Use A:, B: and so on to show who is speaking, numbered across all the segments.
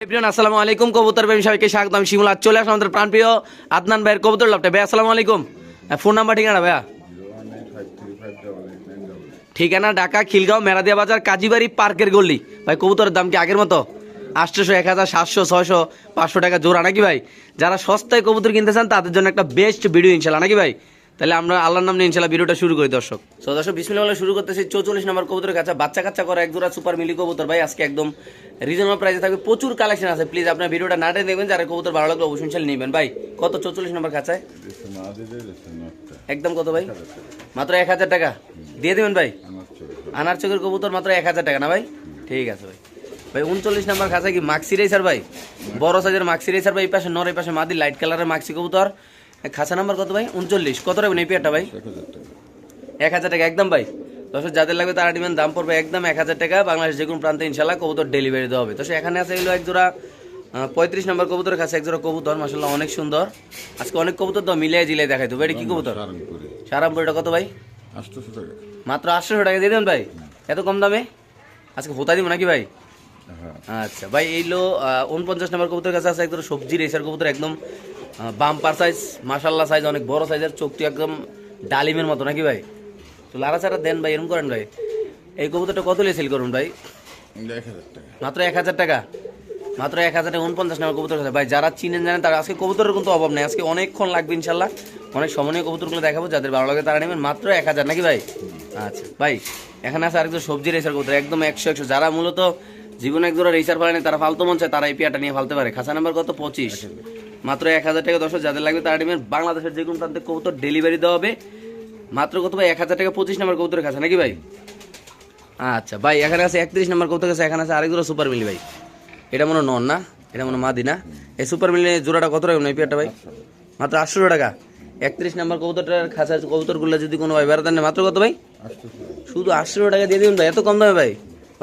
A: আসসালামু আলাইকুম। কবুতর প্রেমী সবাইকে স্বাগত। আমি শিমুল আজ চলে আসলাম আমাদের প্রাণপ্রিয় আদনান ভাইয়ের কবুতর লাভটা ভাই, আসসালামু আলাইকুম। ফোন নাম্বার, ঠিকানা ভাইয়া? ঠিকানা ঢাকা, খিলগাঁও, মেরাদিয়া বাজার, কাজীবাড়ি, পার্কের গল্লি ভাই, কবুতরের দাম কি আগের মতো? আটশোশো এক হাজার সাতশো, ছয়শো, পাঁচশো টাকা জোড়া নাকি ভাই? যারা সস্তায় কবুতর কিনতে চান, তাদের জন্য একটা বেস্ট ভিডিও ইনশাল্লাহ নাকি ভাই? তাহলে আমরা আল্লাহর নাম নিয়ে ইনশাল্লাহ ভিডিওটা শুরু করি, দর্শক। তো দর্শক বিসমিল্লাহ বলে শুরু করতেছি চৌচল্লিশ নম্বর কবুতরের কাছে বাচ্চা কাচ্চা করা এক জোড়া সুপার মিলি কবুতর। ভাই, আজকে একদম রিজনেবল প্রাইসে থাকবে। প্রচুর কালেকশন আছে। প্লিজ আপনার ভিডিওটা না দেখবেন, যারা কবুতর ভালো লাগল অবশ্যই ইনশাল্লাহ নেবেন। ভাই, কত চৌচল্লিশ নম্বর কাছায় একদম কত ভাই? মাত্র এক হাজার টাকা। দিয়ে দেবেন ভাই? আনার চোখের কবুতর মাত্র এক হাজার টাকা না ভাই? ঠিক আছে ভাই। ভাই, উনচল্লিশ নাম্বার খাঁচা কি মাক্সি রেসার ভাই? বড় সাইজের মাক্সি রেসার ভাই, এই পাশে নর, এই পাশে মাদি লাইট কালারের মাক্সি কবুতর। এ খাঁচা নাম্বার কত ভাই? উনচল্লিশ। কত রাখবেন এই পেয়ারটা ভাই? এক হাজার টাকা একদম ভাই। দর্শক যাদের লাগবে তারা নেবেন দাম পড়বে একদম এক হাজার টাকা। বাংলাদেশ যে কোনো প্রান্তে ইনশাল্লাহ কবুতর ডেলিভারি দেওয়া হবে। তো এখানে আছে এগুলো এক জোড়া পঁয়ত্রিশ নম্বর কবুতরের কাছে এক জোড়া কবুতর। মাসাল্লাহ অনেক সুন্দর। আজকে অনেক কবুতর তো মিলিয়ে জিলিয়ে দেখাই দেবো এটা কি কবুতর? সারামপুর এটা কত ভাই? মাত্র আটশোশো টাকা দিয়ে দেবেন ভাই। এত কম দামে? আজকে হোতা দিব নাকি ভাই?
B: হ্যাঁ
A: আচ্ছা ভাই এইলো উনপঞ্চাশ নম্বর কবুতরের কাছে আছে একদম সবজি রেসার কবুতর একদম বাম্পার সাইজ মাসাল্লাহ সাইজ অনেক বড় সাইজের চোখটি একদম ডালিমের মতো নাকি ভাই? তো লারা চারা দেন ভাই এরকম করেন ভাই। এই কবুতরটা কত লিয়ে সেল করুন ভাই? মাত্র এক হাজার টাকা? মাত্র এক হাজার টাকা উনপঞ্চাশ নম্বর কবুতর আছে। ভাই যারা চিনেন জানেন তারা আজকে কবুতরের কিন্তু অভাব নেই। আজকে অনেকক্ষণ লাগবে ইনশাল্লাহ অনেক সমনীয় কবুতরগুলো দেখাবো যাদের ভালো লাগে তারা নেবেন। মাত্র এক হাজার নাকি ভাই? আচ্ছা ভাই এখানে আছে আরেকজন সবজি রেসার কবুতর একদম একশো একশো। যারা মূলত জীবনে এক জোড়া রেসার পারেনি তারা ফালতু মন চায় তারা এই পেয়ারটা নিয়ে ফালতে পারে। খাসা নাম্বার কত? পঁচিশ। মাত্র এক হাজার টাকা দশ যাদের লাগবে তারা নেবেন। বাংলাদেশের যে কোনো প্রান্তে কবুতর ডেলিভারি দেওয়া হবে। মাত্র কত ভাই? এক হাজার টাকা পঁচিশ নাম্বার কবুতরের খাসা নাকি ভাই? আচ্ছা ভাই এখানে আছে একত্রিশ নাম্বার কবুতর কাছে এখানে আছে আরেক জোড়া সুপার মিলি ভাই। এটা মনে নন না? এটা মনে মাদি না? এই সুপার মিলি জোড়াটা কত রাখবেন এই পেয়ারটা ভাই? মাত্র আটশো টাকা। একত্রিশ নাম্বার কবুতরটার খাঁচা কবুতরগুলো যদি কোনো ভাই বেড়াতেন মাত্র কত ভাই? শুধু আটশো টাকা দিয়ে দিন ভাই। এত কম দামে ভাই?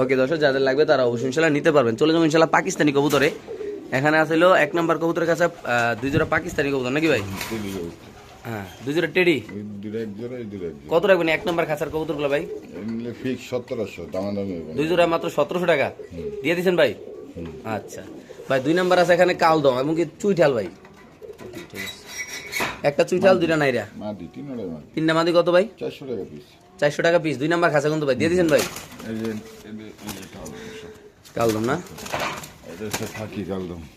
A: ওকে দর্শক যাদের লাগবে তারা অবশ্যই ইনশাল্লাহ নিতে পারবেন। চলে যাব ইনশাল্লাহ পাকিস্তানি কবুতরে। এখানে আসলো এক নম্বর কবুতরের কাছে দুই জোড়া পাকিস্তানি কবুতর নাকি ভাই? হ্যাঁ দুই জোড়া টেডি।
B: দুটো এক জোড়া এই দুটো এক জোড়া।
A: কত রাখবেন এক নম্বর খাঁচার কবুতরগুলো ভাই?
B: ফিক্স সতেরোশো দামাদামি হবে না।
A: দুই জোড়া মাত্র সতেরোশো টাকা। দিয়ে দিয়েছেন ভাই? আচ্ছা। ভাই দুই নাম্বার আছে এখানে কালদম এবং কি চুইঠাল ভাই? একটা চুইঠাল দুইটা নাইরা। তিনটা মাদি। কত ভাই?
B: চারশো টাকা পিস
A: চারশো টাকা পিস দুই নাম্বার খাঁচা কিন্তু ভাই দিয়ে দিয়েছেন ভাই।
B: কালদম
A: না?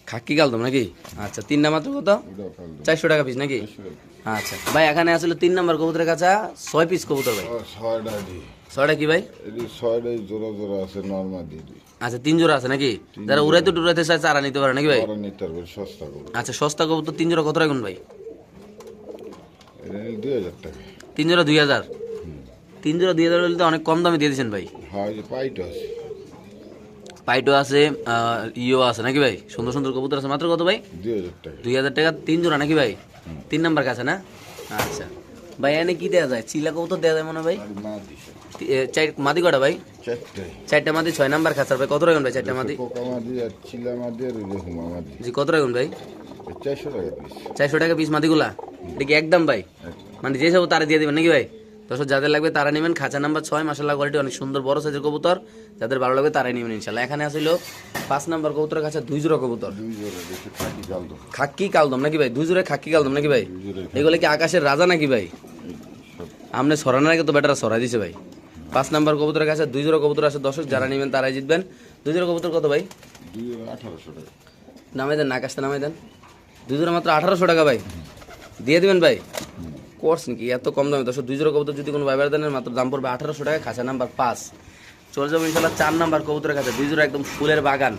B: ফাঁকি কালদম।
A: নাকি? আচ্ছা তিন নাম্বার তো কত? চারশো টাকা পিস নাকি? আচ্ছা ভাই এখানে আসলে তিন নাম্বার কবুতরের কাছে ছয় পিস কবুতর ভাই।
B: ছয়টা
A: কি ভাই?
B: জোড়া জোড়া আছে নর্মাল দি দি।
A: আচ্ছা তিন জোড়া আছে নাকি? যারা উড়াইতে টুরাইতে চায় চারা নিতে পারে নাকি ভাই?
B: সস্তা
A: আচ্ছা সস্তা কবুতর তিন জোড়া কত রাখুন ভাই? তিন জোড়া দুই হাজার। তিন জোড়া দুই হাজার হলে তো অনেক কম দামে দিয়ে দিয়েছেন ভাই।
B: হয় পাইট আছে।
A: ইও আছে নাকি ভাই? সুন্দর সুন্দর কবুতর আছে। মাত্র কত ভাই?
B: দুই হাজার টাকা।
A: তিন জোড়া নাকি ভাই? তিন নাম্বার কাছে না? আচ্ছা। ভাই এনে কি দেওয়া যায়? চিলা কবুতর দেওয়া যায় মনে ভাই? চার মাদি কটা ভাই? চারটা মাদি ছয় নাম্বার খাঁচার ভাই কত রাখুন ভাই চারটা মাদি? জি কত রাখুন ভাই?
B: চারশো টাকা পিস
A: মাদিগুলা? এটা কি একদম ভাই? মানে যে সব তারা দিয়ে দেবেন নাকি ভাই? দর্শক যাদের লাগবে তারা নেবেন। খাঁচা নাম্বার ছয় মাসাল্লাহ কোয়ালিটি অনেক সুন্দর বড় সাইজের কবুতর। যাদের ভালো লাগবে তারাই নেবেন ইনশাল্লাহ এখানে আসলো পাঁচ নাম্বার কবুতরের কাছে দুই জোড়া কবুতর। খাক্কি কালদম। নাকি ভাই? দুই জোড়া খাক্কি কালদম নাকি ভাই? এগুলো কি আকাশের রাজা নাকি ভাই? আপনি সরানোর আগে তো বেটারা সরাই দিছে ভাই। পাঁচ নাম্বার কবুতরের কাছে দুই জোড়া কবুতর আছে। দর্শক যারা নেবেন তারাই জিতবেন। দুই জোড়া কবুতর কত ভাই? নামাই দেন আকাশটা নামাই দেন। দুই জোড়া মাত্র আঠারোশো টাকা ভাই। দিয়ে দিবেন ভাই? করছেন কি এত কম দামে দশ দুই জোড়া কবুতর যদি কোনো ভাইবার দেন মাত্র দাম পড়বে আঠারোশো টাকা খাঁচা নাম্বার পাঁচ। চলে যাব ইনশাল্লাহ চার নাম্বার কবুতরের কাছে দুই জোড়া একদম ফুলের বাগান।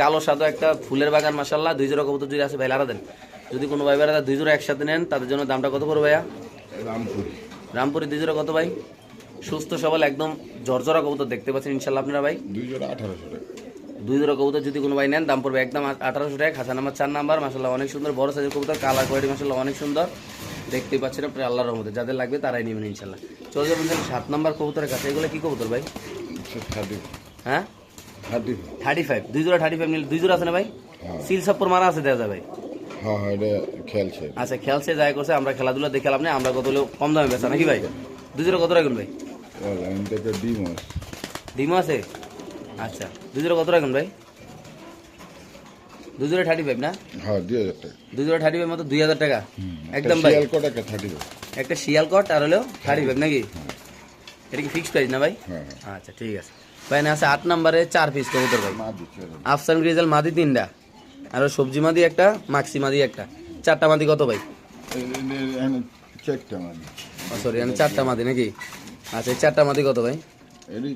A: কালো সাদা একটা ফুলের বাগান মাসাল্লাহ দুই জোড়া কবুতর যদি আছে ভাই লারা দেন। যদি কোনো ভাইবার দুই জোড়া একসাথে নেন তাদের জন্য দামটা কত পড়বে ভাইয়া?
B: রামপুরি।
A: রামপুরি দুই জোড়া কত ভাই? সুস্থ সবল একদম জর্জরা কবুতর দেখতে পাচ্ছেন ইনশাল্লাহ আপনারা ভাই।
B: দুই জোড়া আঠারোশো টাকা।
A: দুই জোড়া কবুতর যদি কোনো ভাই নেন দাম পড়বে একদম আঠারোশো টাকা খাঁচা নাম্বার চার নাম্বার মাসাল্লাহ অনেক সুন্দর বড় সাইজের কবুতর কালার কোয়ালিটি মাসাল্লাহ অনেক সুন্দর। দেখতেই পাচ্ছেন আপনি আল্লাহর রহমতে যাদের লাগবে তারাই নেবেন ইনশাল্লাহ। চলে যাবেন সাত নম্বর কবুতরের কাছে এগুলো কি কবুতর ভাই? হ্যাঁ?
B: থার্টি
A: ফাইভ দুই জোড়া থার্টি ফাইভ নিলে দুই জোড়া আছে না ভাই?
B: হ্যাঁ।
A: সিল সাপ্পর মারা আছে দেওয়া যায় ভাই
B: হ্যাঁ হ্যাঁ
A: আচ্ছা খেলছে যায় করছে আমরা খেলাধুলা দেখে লাভ নেই আমরা কত কম দামে বেচা নাকি ভাই? কত রাখুন ভাই?
B: আমি থেকে ডিম আছে?
A: আচ্ছা দুই জোড়া কত রাখুন ভাই? দুই জোড়া থার্টি ফাইভ না?
B: হ্যাঁ দুই হাজার টাকা।
A: দুই থার্টি ফাইভ মতো দুই হাজার টাকা? একদম ভাই।
B: শিয়াল কোট একটা থার্টি ফাইভ
A: একটা শিয়াল কট আর হলো থার্টি ফাইভ নাকি? এটা কি ফিক্সড প্রাইস না ভাই?
B: হ্যাঁ
A: আচ্ছা ঠিক আছে। ভাই না আছে আট নম্বরে চার পিস কবুতর ভাই। আফসান গ্রিজাল মাদি তিনটা আর সবজি মাদি একটা মাক্সি মাদি একটা। চারটা মাদি কত ভাই?
B: মানে
A: সরি আমি চারটা মাদি। নাকি? আচ্ছা চারটা মাদি কত ভাই?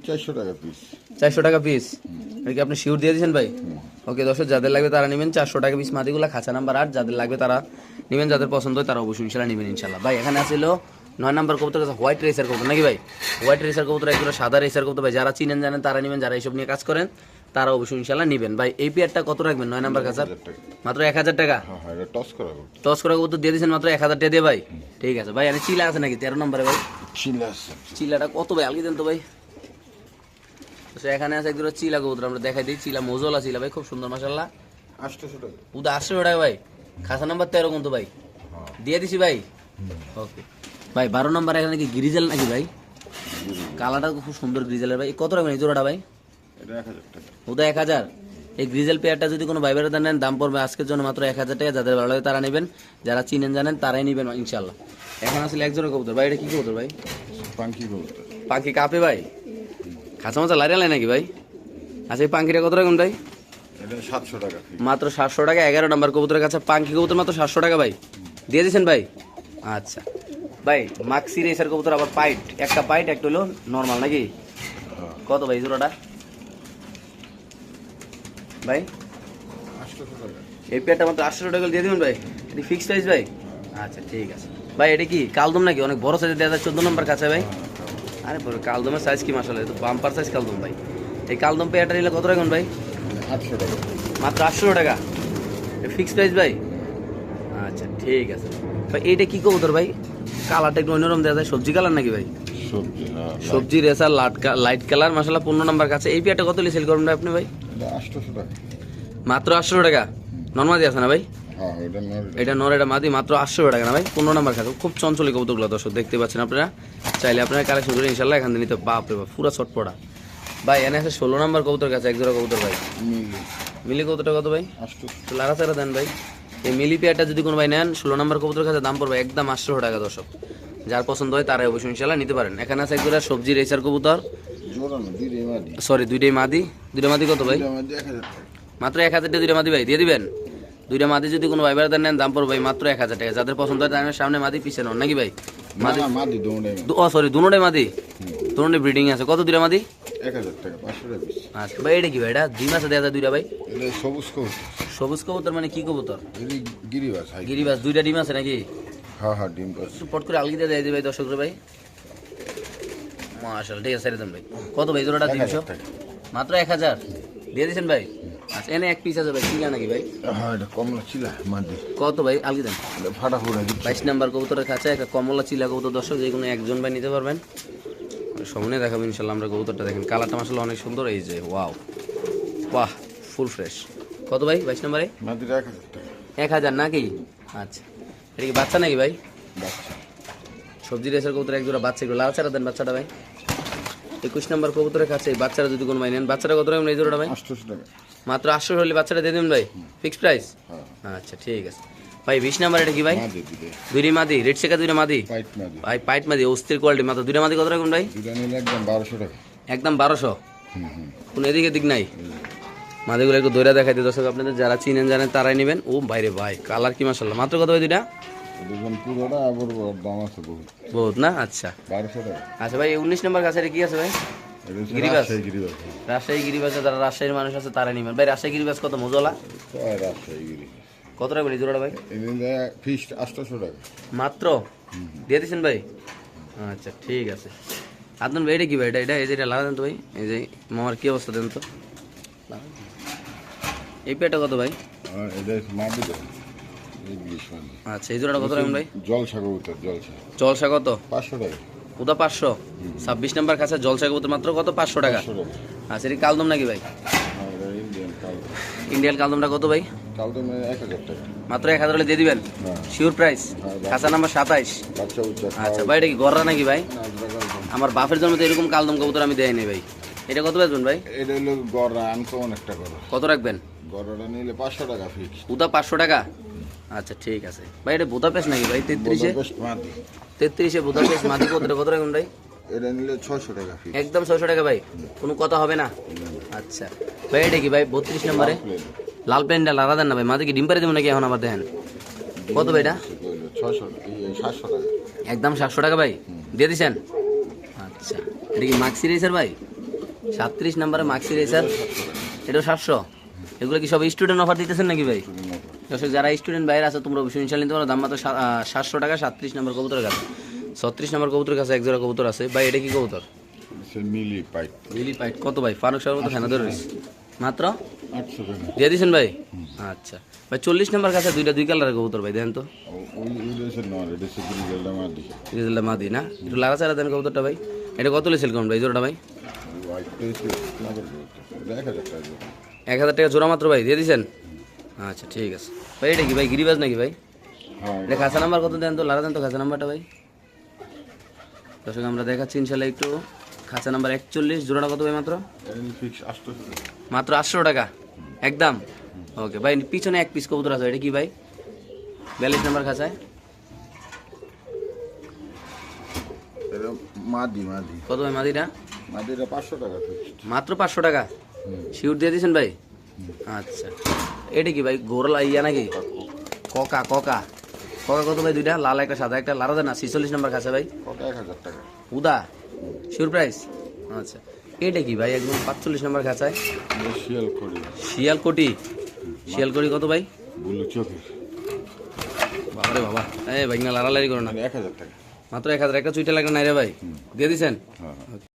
B: চারশো টাকা পিস
A: চারশো টাকা পিস এটা কি আপনি শিওর দিয়ে দিয়েছেন ভাই? ওকে দর্শক যাদের লাগবে তারা নেবেন চারশো টাকা পিস মাদিগুলো খাঁচা নাম্বার আট। যাদের লাগবে তারা নেবেন যাদের পছন্দ হয় তারা অবশ্যই ইনশাল্লাহ নেবেন ইনশাল্লাহ। ভাই এখানে নয় নাম্বার কবুতর হোয়াইট রেসার কবুতর নাকি ভাই? হোয়াইট রেসার কবুতর একগুলো সাদা রেসার কবুতর ভাই যারা চিনেন জানেন তারা নেবেন যারা এইসব নিয়ে কাজ করেন তারা অবশ্যই ইনশাল্লাহ নেবেন। ভাই এই পেয়ারটা কত রাখবেন? নয় নাম্বার কাছে মাত্র এক হাজার টাকা?
B: হ্যাঁ হ্যাঁ টস করা হোক
A: টস করা কবুতর দিয়ে দিয়েছেন মাত্র এক হাজার টাকা দিয়ে ভাই? ঠিক আছে ভাই আমি চিলা আছে নাকি? তেরো নম্বরে ভাই?
B: চিলা আছে।
A: চিলাটা কত ভাই? আলগি দেন তো ভাই। তো এখানে আছে একদম চিলা কবুতর আমরা দেখাই দিই চিলা মোজলা চিলা ভাই খুব সুন্দর মাসাল্লাহ
B: আটশোশো টাকা।
A: উদা আটশো টাকা ভাই। খাসা নাম্বার তেরো কিন্তু ভাই। দিয়ে দিছি ভাই। ওকে। ভাই বারো নম্বর এখানে কি গ্রিজেল নাকি ভাই? কালারটা খুব সুন্দর গ্রিজেলের ভাই। কত রাখবেন এই জোড়াটা ভাই?
B: এটা এক হাজার
A: এই গ্রিজেল পেয়ারটা যদি কোনো ভাই বেড়াতে নেন দাম পড়বে আজকের জন্য মাত্র এক হাজার টাকা। যাদের ভালো লাগে তারা নেবেন। যারা চিনেন জানেন তারাই নেবেন ইনশাল্লাহ এখন আসলে একজনের কবুতর। ভাই এটা কি কবুতর ভাই?
B: পাঙ্কি কবুতর।
A: পাখি কাঁপে ভাই? খাঁচা মাছা লাইরা নাই নাকি ভাই? আচ্ছা এই পাখিটা কত রাখুন ভাই?
B: সাতশো টাকা
A: মাত্র সাতশো টাকা এগারো নম্বর কবুতরের কাছে পাখি কবুতর মাত্র সাতশো টাকা ভাই। দিয়ে দিয়েছেন ভাই? আচ্ছা। ভাই মাক্সি রেসার কবুতর আবার পাইট। একটা পাইট একটা হলো নর্মাল নাকি? কত ভাই জোড়াটা? ভাই? এই পেয়ারটা মাত্র আটশো টাকা দিয়ে দেবেন ভাই? এটি ফিক্স প্রাইস ভাই? আচ্ছা ঠিক আছে। ভাই এটা কি কালদম নাকি? অনেক বড় সাইজের দেওয়া যায় চোদ্দ নম্বর কাছে ভাই? আরে বড় কালদমের সাইজ কি মাসালে তো বাম্পার সাইজ কালদম ভাই। এই কালদম পেয়ারটা নিলে কত রাখুন ভাই?
B: আটশো টাকা।
A: মাত্র আটশো টাকা? ফিক্স প্রাইস ভাই? আচ্ছা ঠিক আছে। ভাই এইটা কি কবুতর ভাই? কালারটা একটু অন্যরকম দেওয়া যায় সবজি কালার নাকি ভাই?
B: সবজি হ্যাঁ
A: সবজি রেসার লাট লাইট কালার মশলা পনেরো নাম্বার কাছে। এই পেয়ারটা কত সেল করবেন ভাই আপনি ভাই?
B: আটশোশো টাকা।
A: মাত্র আটশো টাকা? নর্মাদি আছে না ভাই?
B: এটা
A: নর এটা। মাদি মাত্র আটশো টাকা না ভাই? পনেরো নাম্বার খাতে খুব চঞ্চলি কবুতরগুলো দর্শক দেখতে পাচ্ছেন আপনারা? চাইলে আপনারা কালেকশন করে ইনশাল্লাহ এখান থেকে নিতে বাপ রে বাপ পুরো ছটপটা। ভাই এনে আছে ষোলো নাম্বার কবুতর কাছে একজোড়া কবুতর ভাই।
B: মিলি।
A: কবুতরটা কত ভাই? লারা চারা দেন ভাই। এই মিলি পেয়ারটা যদি কোনো ভাই নেন ষোলো নাম্বার কবুতর কাছে দাম পড়বে একদম আটশো টাকা দর্শক। যার পছন্দ হয় তারাই অবশ্যই ইনশাল্লাহ নিতে পারেন। এখানে আছে একজোড়া সবজি রেসার কবুতর। সরি দুইটাই মাদি। দুইটা মাদি কত ভাই? মাত্র এক হাজার টাকা দুইটা মাদি ভাই দিয়ে দিবেন? দুইটা মাদি যদি কোনো ভাই বেড়াতে নেন দাম পড়বে ভাই মাত্র এক হাজার টাকা। যাদের পছন্দ হয় তাদের সামনে মাদি পিছিয়ে নন নাকি ভাই? মাদি
B: দুটাই
A: ও সরি দুটোটাই মাদি দুটোটাই ব্রিডিং আছে। কত দুইটা মাদি আচ্ছা ভাই এটা কি ভাই? এটা দুই মাসে দেওয়া যায় দুইটা ভাই?
B: সবুজ কবুতর।
A: সবুজ কবুতর মানে কি কবুতর?
B: গিরিবাস
A: গিরিবাস দুইটা ডিম আছে নাকি?
B: হ্যাঁ হ্যাঁ ডিম
A: একটু পট করে আলগি দিয়ে ভাই দর্শক ভাই। মাশাল ঠিক আছে ছেড়ে দেন ভাই। কত ভাই জোড়াটা তিনশো? মাত্র এক হাজার? দিয়ে দিয়েছেন ভাই? আচ্ছা এনে এক পিস আছে ভাই কিলা নাকি ভাই?
B: হ্যাঁ এটা কমলা মাদি।
A: কত ভাই আলগি দেন।
B: ফাটা ফুটা
A: বাইশ নাম্বার কবুতরের কাছে একটা কমলা চিলা কবুতর। দর্শক যে কোনো একজন ভাই নিতে পারবেন। সামনে দেখাবো ইনশাল্লাহ আমরা কবুতরটা দেখেন। কালারটা অনেক সুন্দর এই যে ওয়াও বাহ ফুল ফ্রেশ কত ভাই বাইশ নাম্বারে?
B: এক হাজার টাকা।
A: নাকি? আচ্ছা। এটা কি বাচ্চা নাকি ভাই?
B: বাচ্চা।
A: সবজি রেসের কবুতর এক জোড়া বাচ্চা এগুলো লাল চারা দেন বাচ্চাটা ভাই। একুশ নাম্বার কবুতরের কাছে বাচ্চারা যদি কোনো ভাই নেন বাচ্চাটা কত রাখবেন এই জোড়াটা ভাই?
B: আটশোশো টাকা।
A: মাত্র আটশো হলে বাচ্চাটা দিয়ে দেবেন ভাই? ফিক্সড প্রাইস
B: হ্যাঁ।
A: আচ্ছা ঠিক আছে। ভাই বিশ নাম্বার এটা কি ভাই? দুইটি। মাদি রেড শেখা দুইটা মাদি? ভাই পাইট মাদি অস্থির কোয়ালিটি মাত্র। দুইটা মাদি কত রাখবেন ভাই?
B: একদম বারোশো টাকা।
A: একদম বারোশো? কোনো এদিকে দিক নাই? মাদিগুলো একটু দৈরা দেখাই দিই। দর্শক আপনাদের যারা চিনেন জানেন তারাই নেবেন। ও বাইরে ভাই কালার কি মাসাল্লাহ মাত্র কত ভাই দুইটা?
B: বহুত।
A: না? আচ্ছা। আচ্ছা ভাই উনিশ নম্বর কাছে এটা কি আছে ভাই? গিরিবাস?
B: রাজশাহী গিরিবাস
A: গিরিবাসে যারা রাজশাহীর মানুষ আছে তারাই নেবেন। ভাই রাজশাহী গিরিবাস কত? মজলা?
B: রাজশাহী গিরিবাস
A: কত এই জোড়াটা ভাই?
B: ফিস টাকা।
A: মাত্র? দিয়ে দিচ্ছেন ভাই? আচ্ছা ঠিক আছে। আপনার ভাই এটা কি ভাই? এটা এটা এই যে এটা লাগা তো ভাই। এই যে মামার কি অবস্থা দেন তো? এই পেটা কত ভাই? আচ্ছা এই জোড়াটা কত রাখবেন ভাই?
B: জলসা কবুতর জলসা
A: জলসা কত?
B: পাঁচশো টাকা।
A: ওটা পাঁচশো। ছাব্বিশ নাম্বার কাছে জলসা কবুতর মাত্র কত? পাঁচশো টাকা। আচ্ছা এটা কালদম নাকি ভাই?
B: ইন্ডিয়ান
A: কালদমটা কত ভাই? মাত্র এক হাজার দিয়ে দিবেন? শিওর প্রাইস কাঁচা নাম্বার সাতাইশ। আচ্ছা ভাই এটা কি গররা নাকি ভাই? আমার বাপের জন্য তো এরকম কালদম কবুতর আমি দেয়নি ভাই। এটা কত বেচবেন ভাই?
B: এটা হলো গড়া আনকমন একটা
A: কত রাখবেন?
B: গড়টা নিলে পাঁচশো টাকা ফিক্স
A: পাঁচশো টাকা? আচ্ছা ঠিক আছে। ভাই এটা বুদা পেস নাকি ভাই? তেত্রিশে? তেত্রিশে বুদা পেস মাদি কত কত রাখুন ভাই?
B: এটা নিলে ছয়শো টাকা
A: একদম ছয়শো টাকা ভাই কোনো কথা হবে না? আচ্ছা ভাই এটা কি ভাই বত্রিশ নম্বরে? লাল প্যান্ডাল আলাদা না ভাই মাঝে কি ডিম পারে দেবো নাকি এখন আবার দেখেন কত ভাই এটা? একদম সাতশো টাকা ভাই দিয়ে দিছেন? আচ্ছা এটা কি মাক্সি রেসার ভাই? সাতত্রিশ নম্বরে মাক্সি রেসার এটাও সাতশো? এগুলো কি সব স্টুডেন্ট অফার দিতেছেন নাকি ভাই? দর্শক যারা স্টুডেন্ট বাইরে আছে তোমরা অবশ্যই ইনশাল নিতে পারো দাম মাত্র সাতশো টাকা সাতত্রিশ নম্বর কবুতরের কাছে ছত্রিশ নম্বর কবুতরের কাছে এক জোড়া কবুতর আছে ভাই এটা কি কবুতর
B: মিলি
A: পাইট কত ভাই ফারুক সাহেবের মতো ফেনা ধরে মাত্র দিয়ে দিয়েছেন ভাই আচ্ছা ভাই চল্লিশ নম্বর কাছে দুইটা দুই কালারের কবুতর ভাই দেন তো
B: মাদি
A: মা দিই না একটু চাড়া দেন কবুতরটা ভাই এটা কত লেছিল কেমন ভাই জোড়াটা ভাই।
B: এক হাজার টাকা জোড়া
A: মাত্র ভাই দিয়ে দিয়েছেন আচ্ছা ঠিক আছে। ভাই এটা কি ভাই গিরিবাজ নাকি ভাই?
B: হ্যাঁ।
A: এটা খাসা নাম্বার কত দেন তো? লাড়া দেন তো খাসা নাম্বারটা ভাই। দর্শক আমরা দেখাচ্ছি ইনশাল্লাহ একটু। খাঁচা নাম্বার একচল্লিশ জোড়াটা কত ভাই মাত্র? মাত্র আটশো টাকা? একদম? ওকে ভাই পিছনে এক পিস কবুতর আছে এটা কি ভাই? বিয়াল্লিশ নাম্বার খাঁচায়
B: মাদি মাদি।
A: কত ভাই মাদিটা?
B: মাদিটা পাঁচশো টাকা
A: মাত্র পাঁচশো টাকা? শিউর দিয়ে দিয়েছেন ভাই? আচ্ছা। এটা কি ভাই গোরলা ইয়া নাকি? ককা ককা। ককা কত ভাই দুইটা? লাল একটা সাদা একটা। লারা না? ছিচল্লিশ নাম্বার কাছে ভাই।
B: টাকা।
A: উদা? শিওর প্রাইস আচ্ছা। এটা কি ভাই একদম পাঁচচল্লিশ নাম্বার খাঁচায়
B: এটা শিয়াল করি
A: শিয়ালকোটি শিয়ালকোটি কত ভাই? বাবারে বাবা। এই ভাই না লাড়ালাড়ি করো না।
B: মানে এক হাজার টাকা।
A: মাত্র এক হাজার। একটা চুইটা লাগবে নাই রে ভাই? দিয়ে দিছেন?
B: হ্যাঁ হ্যাঁ।